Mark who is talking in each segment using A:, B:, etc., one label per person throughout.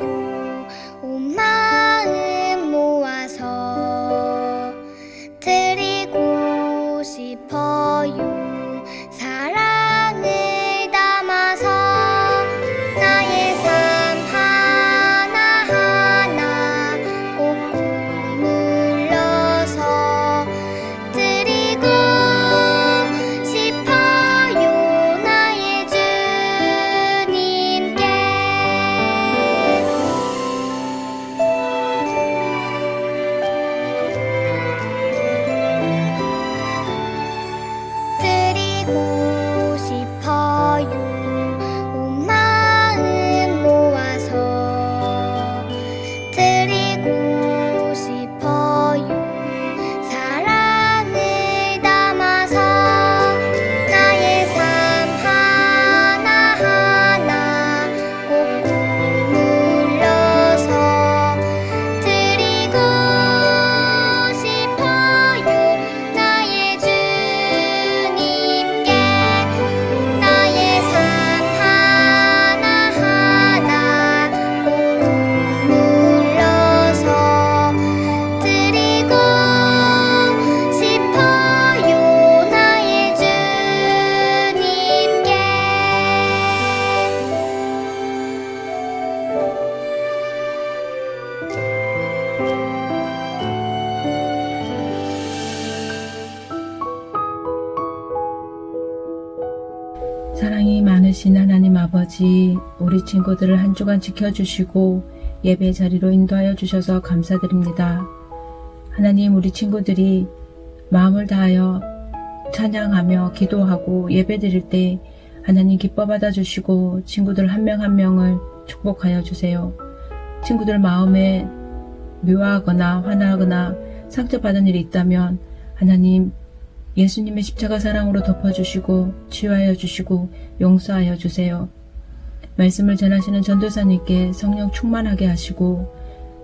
A: you. 많으신 하나님 아버지, 우리 친구들을 한 주간 지켜주시고 예배 자리로 인도하여 주셔서 감사드립니다. 하나님, 우리 친구들이 마음을 다하여 찬양하며 기도하고 예배 드릴 때 하나님 기뻐 받아주시고 친구들 한 명한 명을 축복하여 주세요. 친구들 마음에 묘하거나 화나거나 상처받은 일이 있다면 하나님 예수님의 십자가 사랑으로 덮어주시고 치유하여 주시고 용서하여 주세요. 말씀을 전하시는 전도사님께 성령 충만하게 하시고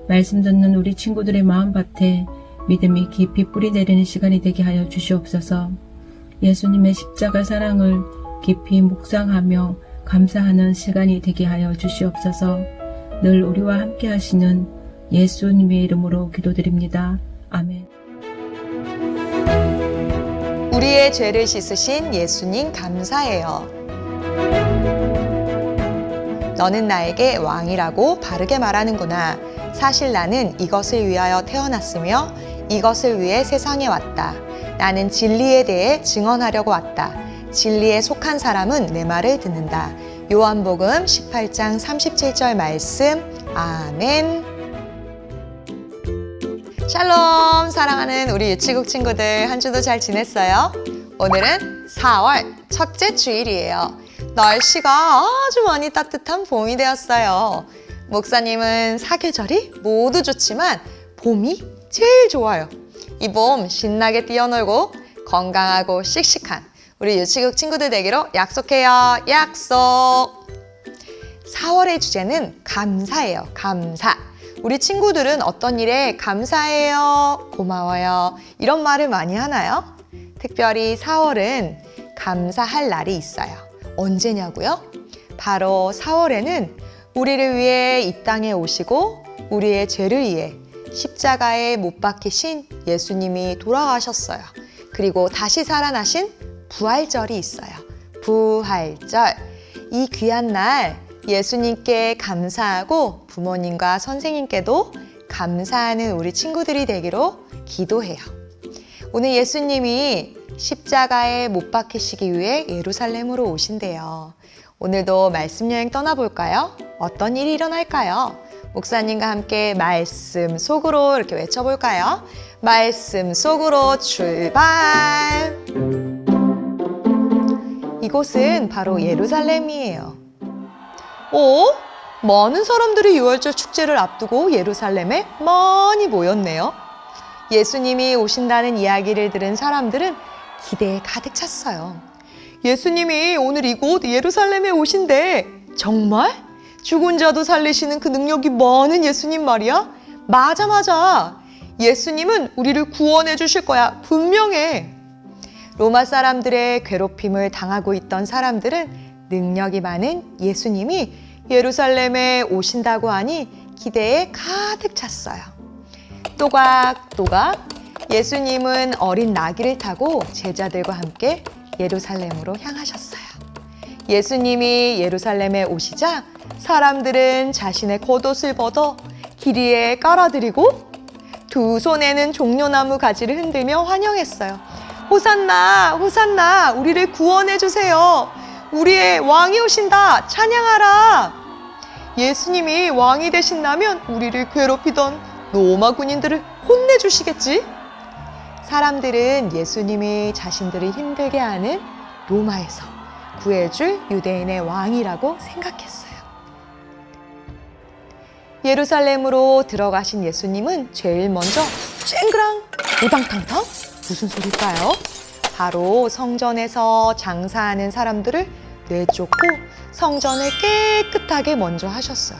A: 말씀 듣는 우리 친구들의 마음밭에 믿음이 깊이 뿌리 내리는 시간이 되게 하여 주시옵소서. 예수님의 십자가 사랑을 깊이 묵상하며 감사하는 시간이 되게 하여 주시옵소서. 늘 우리와 함께 하시는 예수님의 이름으로 기도드립니다. 아멘.
B: 우리의 죄를 씻으신 예수님 감사해요. 너는 나에게 왕이라고 바르게 말하는구나. 사실 나는 이것을 위하여 태어났으며 이것을 위해 세상에 왔다. 나는 진리에 대해 증언하려고 왔다. 진리에 속한 사람은 내 말을 듣는다. 요한복음 18장 37절 말씀. 아멘. 샬롬 사랑하는 우리 유치국 친구들 한 주도 잘 지냈어요? 오늘은 4월 첫째 주일이에요. 날씨가 아주 많이 따뜻한 봄이 되었어요. 목사님은 사계절이 모두 좋지만 봄이 제일 좋아요. 이 봄 신나게 뛰어놀고 건강하고 씩씩한 우리 유치국 친구들 되기로 약속해요. 약속! 4월의 주제는 감사예요. 감사. 우리 친구들은 어떤 일에 감사해요, 고마워요, 이런 말을 많이 하나요? 특별히 4월은 감사할 날이 있어요. 언제냐고요? 바로 4월에는 우리를 위해 이 땅에 오시고 우리의 죄를 위해 십자가에 못 박히신 예수님이 돌아가셨어요. 그리고 다시 살아나신 부활절이 있어요. 부활절. 이 귀한 날 예수님께 감사하고 부모님과 선생님께도 감사하는 우리 친구들이 되기로 기도해요. 오늘 예수님이 십자가에 못 박히시기 위해 예루살렘으로 오신대요. 오늘도 말씀 여행 떠나볼까요? 어떤 일이 일어날까요? 목사님과 함께 말씀 속으로 이렇게 외쳐볼까요? 말씀 속으로 출발! 이곳은 바로 예루살렘이에요. 오? 많은 사람들이 유월절 축제를 앞두고 예루살렘에 많이 모였네요. 예수님이 오신다는 이야기를 들은 사람들은 기대에 가득 찼어요. 예수님이 오늘 이곳 예루살렘에 오신대. 정말? 죽은 자도 살리시는 그 능력이 많은 예수님 말이야? 맞아, 맞아. 예수님은 우리를 구원해 주실 거야. 분명해. 로마 사람들의 괴롭힘을 당하고 있던 사람들은 능력이 많은 예수님이 예루살렘에 오신다고 하니 기대에 가득 찼어요. 또각또각 예수님은 어린 나귀를 타고 제자들과 함께 예루살렘으로 향하셨어요. 예수님이 예루살렘에 오시자 사람들은 자신의 겉옷을 벗어 길 위에 깔아드리고 두 손에는 종려나무 가지를 흔들며 환영했어요. 호산나, 호산나, 우리를 구원해 주세요. 우리의 왕이 오신다. 찬양하라. 예수님이 왕이 되신다면 우리를 괴롭히던 로마 군인들을 혼내주시겠지? 사람들은 예수님이 자신들을 힘들게 하는 로마에서 구해줄 유대인의 왕이라고 생각했어요. 예루살렘으로 들어가신 예수님은 제일 먼저 쨍그랑 우당탕탕 무슨 소릴까요? 바로 성전에서 장사하는 사람들을 내쫓고 성전을 깨끗하게 먼저 하셨어요.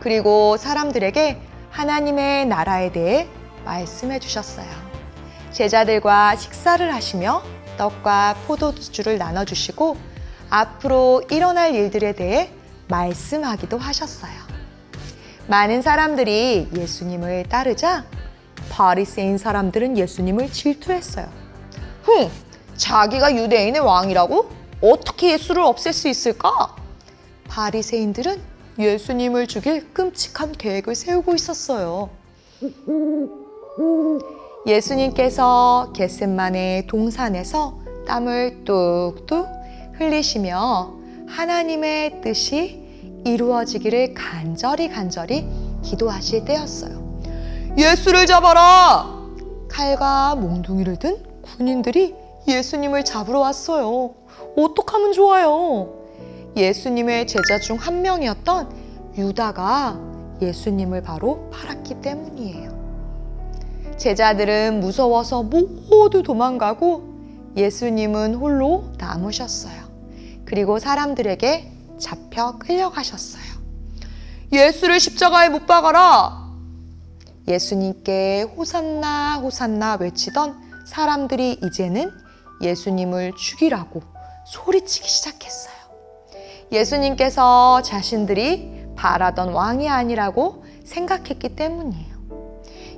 B: 그리고 사람들에게 하나님의 나라에 대해 말씀해 주셨어요. 제자들과 식사를 하시며 떡과 포도주를 나눠주시고 앞으로 일어날 일들에 대해 말씀하기도 하셨어요. 많은 사람들이 예수님을 따르자 바리새인 사람들은 예수님을 질투했어요. 흥, 자기가 유대인의 왕이라고? 어떻게 예수를 없앨 수 있을까? 바리새인들은 예수님을 죽일 끔찍한 계획을 세우고 있었어요. 예수님께서 겟셋만의 동산에서 땀을 뚝뚝 흘리시며 하나님의 뜻이 이루어지기를 간절히 간절히 기도하실 때였어요. 예수를 잡아라! 칼과 몽둥이를 든 군인들이 예수님을 잡으러 왔어요. 어떡하면 좋아요? 예수님의 제자 중 한 명이었던 유다가 예수님을 바로 팔았기 때문이에요. 제자들은 무서워서 모두 도망가고 예수님은 홀로 남으셨어요. 그리고 사람들에게 잡혀 끌려가셨어요. 예수를 십자가에 못 박아라! 예수님께 호산나 호산나 외치던 사람들이 이제는 예수님을 죽이라고 소리치기 시작했어요. 예수님께서 자신들이 바라던 왕이 아니라고 생각했기 때문이에요.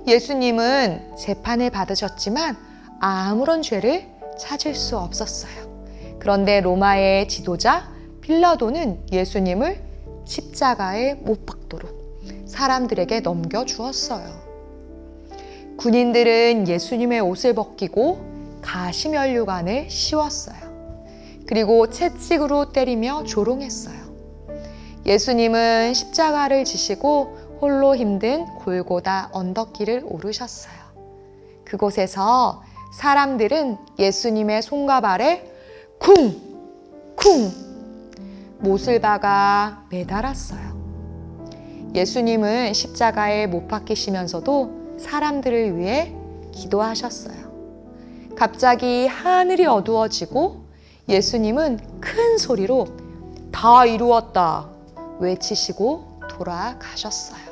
B: 예수님은 재판을 받으셨지만 아무런 죄를 찾을 수 없었어요. 그런데 로마의 지도자 빌라도는 예수님을 십자가에 못 박도록 사람들에게 넘겨 주었어요. 군인들은 예수님의 옷을 벗기고 가시면류관을 씌웠어요. 그리고 채찍으로 때리며 조롱했어요. 예수님은 십자가를 지시고 홀로 힘든 골고다 언덕길을 오르셨어요. 그곳에서 사람들은 예수님의 손과 발에 쿵! 쿵! 못을 박아 매달았어요. 예수님은 십자가에 못 박히시면서도 사람들을 위해 기도하셨어요. 갑자기 하늘이 어두워지고 예수님은 큰 소리로 다 이루었다 외치시고 돌아가셨어요.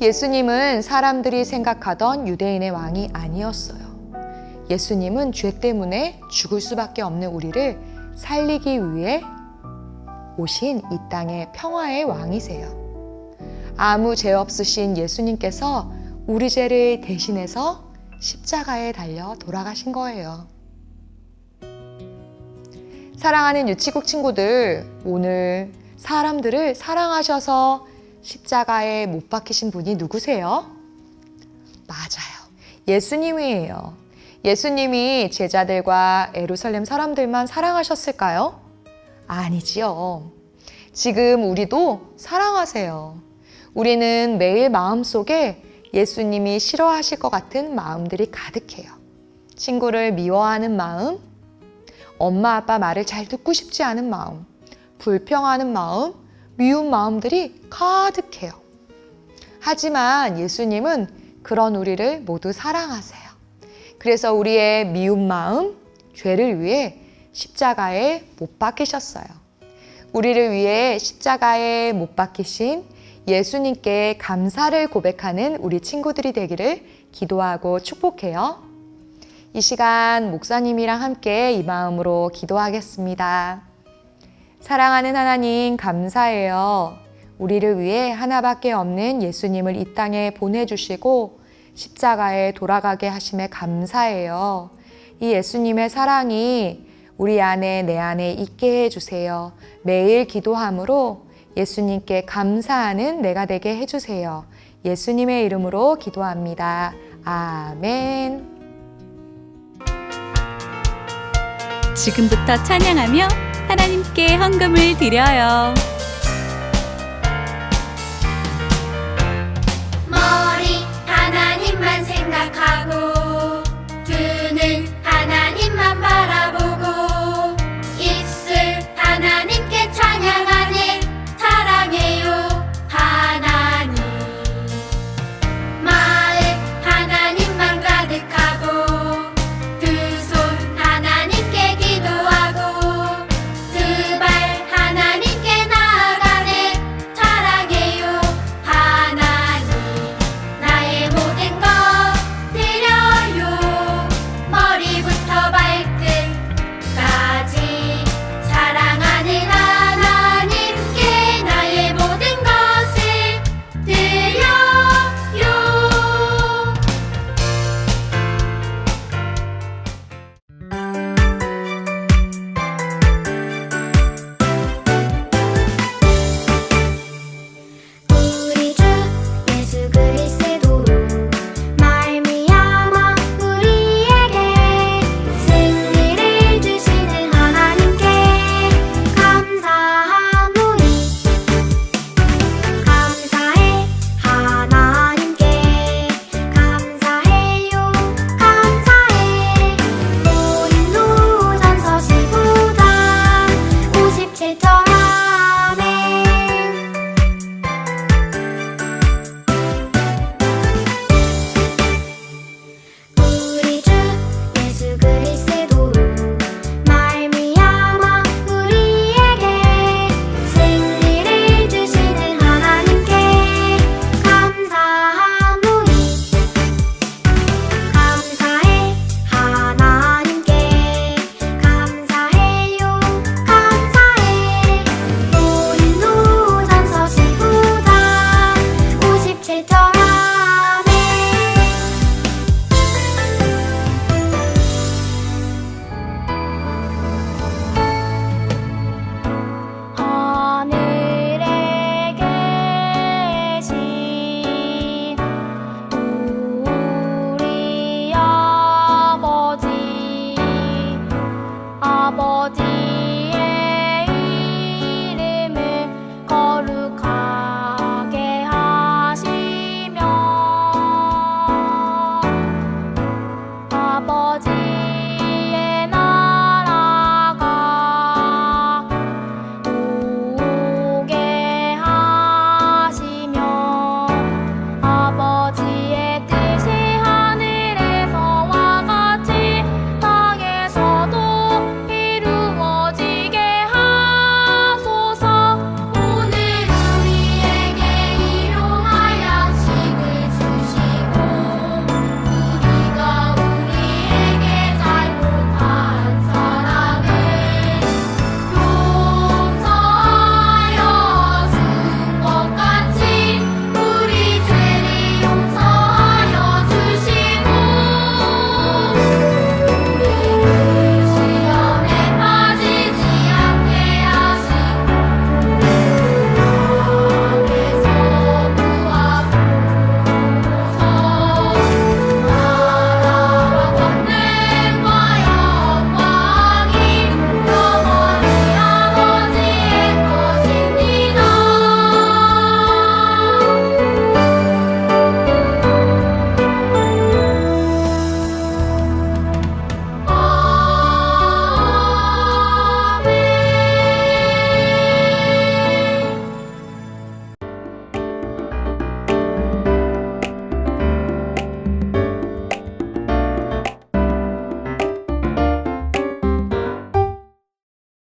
B: 예수님은 사람들이 생각하던 유대인의 왕이 아니었어요. 예수님은 죄 때문에 죽을 수밖에 없는 우리를 살리기 위해 오신 이 땅의 평화의 왕이세요. 아무 죄 없으신 예수님께서 우리 죄를 대신해서 십자가에 달려 돌아가신 거예요. 사랑하는 유치국 친구들, 오늘 사람들을 사랑하셔서 십자가에 못 박히신 분이 누구세요? 맞아요. 예수님이에요. 예수님이 제자들과 에루살렘 사람들만 사랑하셨을까요? 아니지요. 지금 우리도 사랑하세요. 우리는 매일 마음속에 예수님이 싫어하실 것 같은 마음들이 가득해요. 친구를 미워하는 마음, 엄마 아빠 말을 잘 듣고 싶지 않은 마음, 불평하는 마음, 미운 마음들이 가득해요. 하지만 예수님은 그런 우리를 모두 사랑하세요. 그래서 우리의 미운 마음, 죄를 위해 십자가에 못 박히셨어요. 우리를 위해 십자가에 못 박히신 예수님께 감사를 고백하는 우리 친구들이 되기를 기도하고 축복해요. 이 시간 목사님이랑 함께 이 마음으로 기도하겠습니다. 사랑하는 하나님, 감사해요. 우리를 위해 하나밖에 없는 예수님을 이 땅에 보내주시고 십자가에 돌아가게 하심에 감사해요. 이 예수님의 사랑이 우리 안에 내 안에 있게 해주세요. 매일 기도함으로 예수님께 감사하는 내가 되게 해주세요. 예수님의 이름으로 기도합니다. 아멘.
C: 지금부터 찬양하며 하나님께 헌금을 드려요.